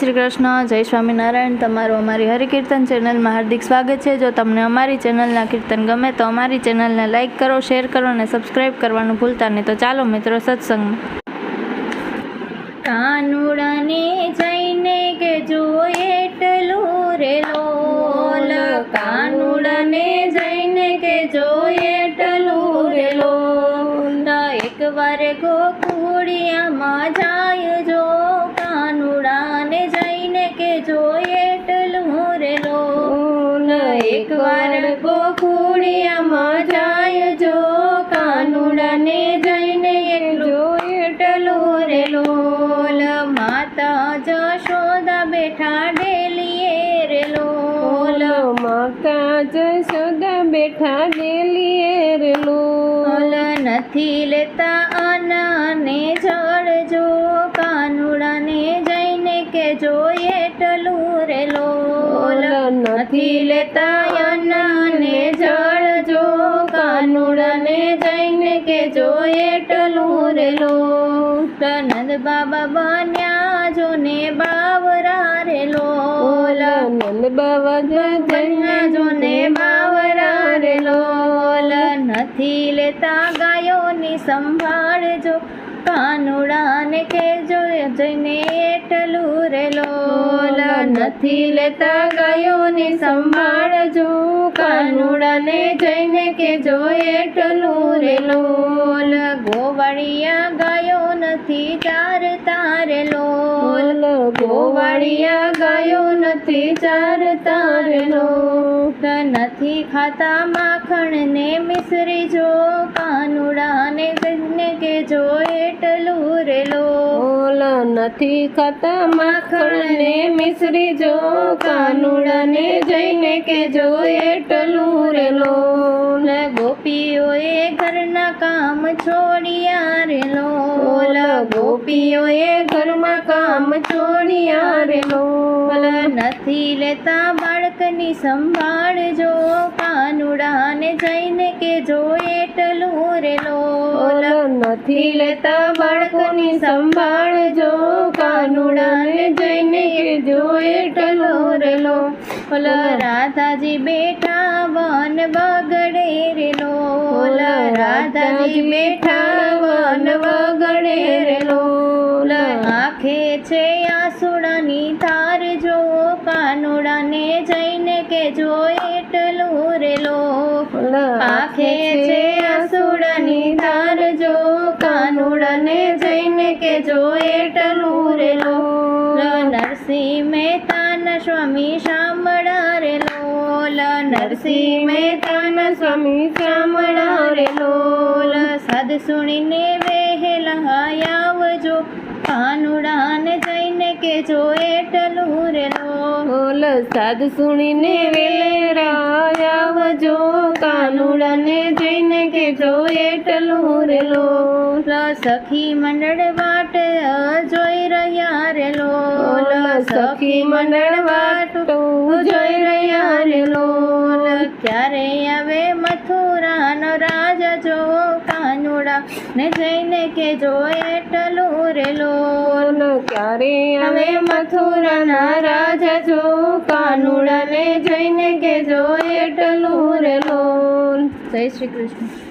શ્રી કૃષ્ણ જય સ્વામિનારાયણ. તમારું અમારી હરિકીર્તન ચેનલમાં હાર્દિક સ્વાગત છે. જો તમને અમારી ચેનલના કીર્તન ગમે તો અમારી ચેનલને લાઇક કરો શેર કરો અને સબસ્ક્રાઈબ કરવાનું ભૂલતા નહીં. તો ચાલો મિત્રો સત્સંગમાં. કાનુડાને જઈને કે જો એટલું રે લોલ કાનુડાને જઈને કે જો એટલું રે લોલ એકવાર જાય જો એકવાર ગોકુળિયામાં જાય જો કાનુડાને જઈને એટલું એટલું રે લોલ માતા જશોદા બેઠા ડેલીએ રે લોલ માતા જશોદા બેઠા ડેલીએ રે લોલ નથી લેતા અનાને જળ જો કાનુડાને જઈને કે જો એટલું રે લોલ નથી લેતા કે જો એટલું રેલો નંદ બાબા બન્યા જો ને બાવરા રેલો નંદ બાબા બન્યા જો ને બાવરા રેલો નથી લેતા ગાયોની સંભાળ જો કાનુડાને કેજો જઈને એટલું રેલો નથી લેતા ગાયોની સંભાળ જો. કાનુડાને જઈને કે જો એટલું રે લોલ. ગોવાળિયા ગાયો નથી ચારતા રે લોલ. ગોવાળિયા ગાયો નથી ચારતા રે લોલ. નથી ખાતા માખણ ને મિશ્રી જો કાનુડાને જઈને કે જો એટલું રે લોલ. નથી ખાતા માખણ ને મિશ્રી જો કાનુડાને જઈને કે જો એટલું રે લોલ ગોપીઓએ ઘરના કામ છોડ્યા રેલો ગોપીઓએ ઘરમાં કામ છોડ્યા રેલો નથી લેતા બાળકની સંભાળ જો કાનુડાને જઈને કે જો એટલું રેલો નથી લેતા બાળકની સંભાળ કાનુડાને જઈને કે જો એટલું રે રાધાજી બેઠા વન બગડે રેલો. રાધાજી બેઠા વન બગડે રે લોલ આંખે છે આસુડાની તાર જો કાનુડાને જઈને કે જો એટલું રે આંખે છે આસુડાની તાર જો કાનુડાને જઈને કે જો એટલું રેલો લ. નરસિંહ મહેતાના સ્વામી શામળા રેલો લ. નરસિંહ મહેતાના સ્વામી શામળા રેલો લ. સાદ સુણીને વેહેલા આવજો. કાનુડાને જઈને કે જો એટલું રેલો લ. સદ સુણીને વેલેરા આવજો. કાનુડાને જઈને જો એટલું રે લોલ સખી મંડળ વાટ જોઈ રહ્યા રેલો લોલ સખી મંડળ વાટ જોઈ રહ્યા રેલો, ક્યારે આવે મથુરાનો રાજા જો કાનુડા ને જઈને કે જો એટલું રેલો, ક્યારે આવે મથુરાના રાજા જો કાનુડાને જઈને કે જો એટલું રેલો. જય શ્રી કૃષ્ણ.